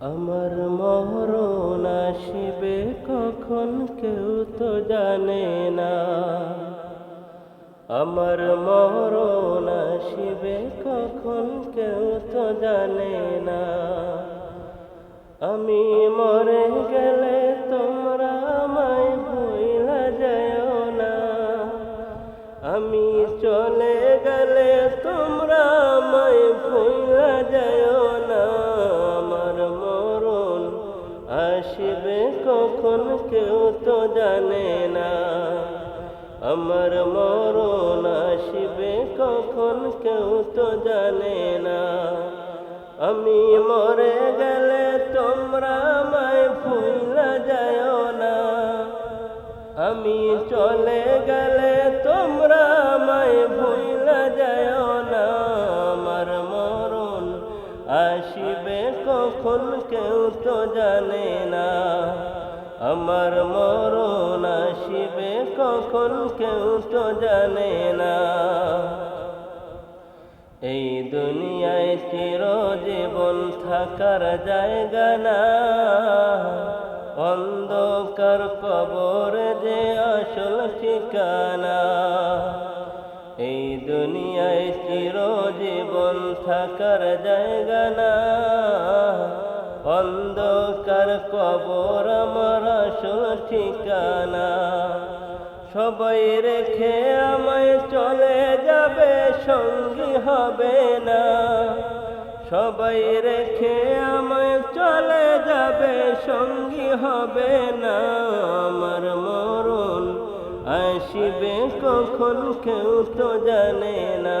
আমার মরণ আসিবে কখন কেউ তো জানে না। আমার মরণ আসিবে কখন কেউ তো জানে না। আমি মরে গেলে আসিবে কখন কেউ তো জানে না। আমার মরণ আসিবে কখন কেউ তো জানে না। আমি মরে গেলে তোমরা আমায় ভুইলা যাও না। আমি চলে গেলে কখন কেউ তো জানে না। আমার মরণ আসিবে কখন কেউ তো জানে না। এই দুনিয়ায় চির জীবন থাকার জায়গা না। অন্ধকার কবর যে আসল ঠিকানা। এই চিরজীবন থাকার জায়গা না। অন্ধকার কবর আমার আসল ঠিকানা। সবাই রেখে আমায় চলে যাবে, সঙ্গী হবে না। সবাই রেখে আমায় চলে যাবে, সঙ্গী হবে না। আমার মরণ আসিবে কখন কেউ তো জানে না।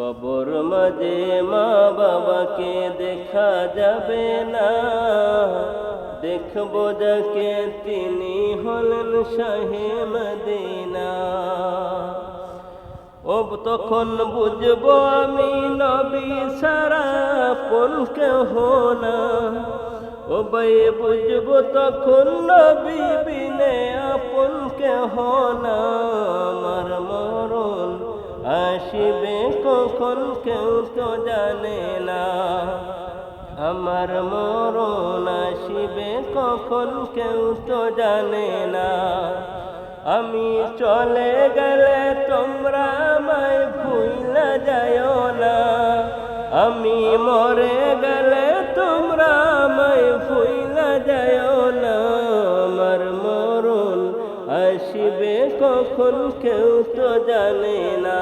কবর মাঝে মা বাবাকে দেখা যাবে না। দেখব যাকে তিনি হলেন শাহে মদিনা। ও তখন বুঝব আমি নবী সারা কোন কেহ না ও ভাই বুঝব তখন নবী বিনে আপন কেহ না আমার মরণ আসিবে কখন কেউ তো জানে না। আমার মরণ শিবে কখন কেউ তো জানে না। আমি চলে গেলে তোমরা আমায় ভুইলা যায় না। আমি মরে গেলে কখন কেউ তো জানে না।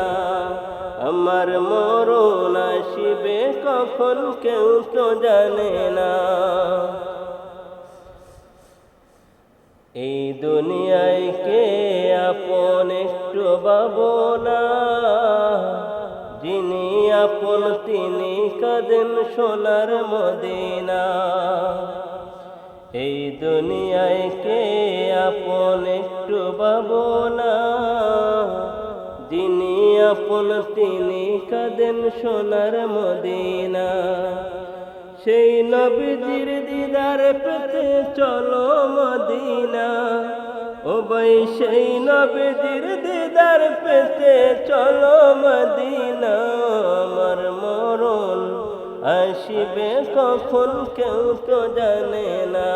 আমার মরণ আসিবে কখন কেউ তো জানে না। এই দুনিয়ায় কে আপন একটু বাবনা যিনি আপন, তিনি কাঁদেন সোনার মদিনা। এই দুনিয়ায় কে আপন একটু বাবো না? যিনি আপন, তিনি কাঁদেন সোনার মদিনা। সেই নবীজির দিদার পেতে চলো মদিনা। ও ভাই, সেই নবীজির দিদার পেতে চলো মদিনা। আমার মরণ আসিবে কখন কেউ তো জানে না।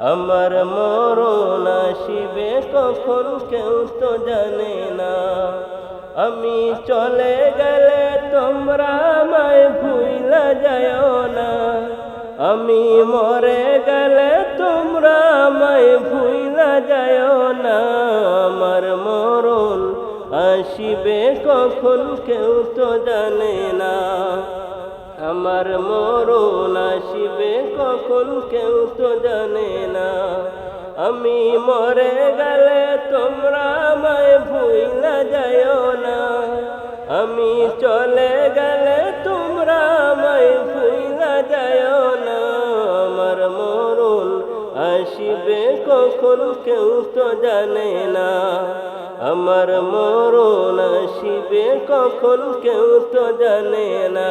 আমার মরণ আসিবে কখন কেউ তো জানে না। আমি চলে গেলে তোমরা আমায় ভুইলা যাও না। আমি মরে গেলে তোমরা আমায় ভুইলা যাও না। আমার মরণ আসিবে কখন কেউ তো জানে না। আমার মরণ আসিবে কখন কেউ তো জানে না। আমি মরে গেলে তোমরা আমায় ভুইলা যাও না। আমি চলে গেলে তোমরা আমায় ভুইলা যাও না। আমার মরণ আসিবে কখন কেউ তো জানে না। আমার মরণ আসিবে কখন কেউ তো জানে না।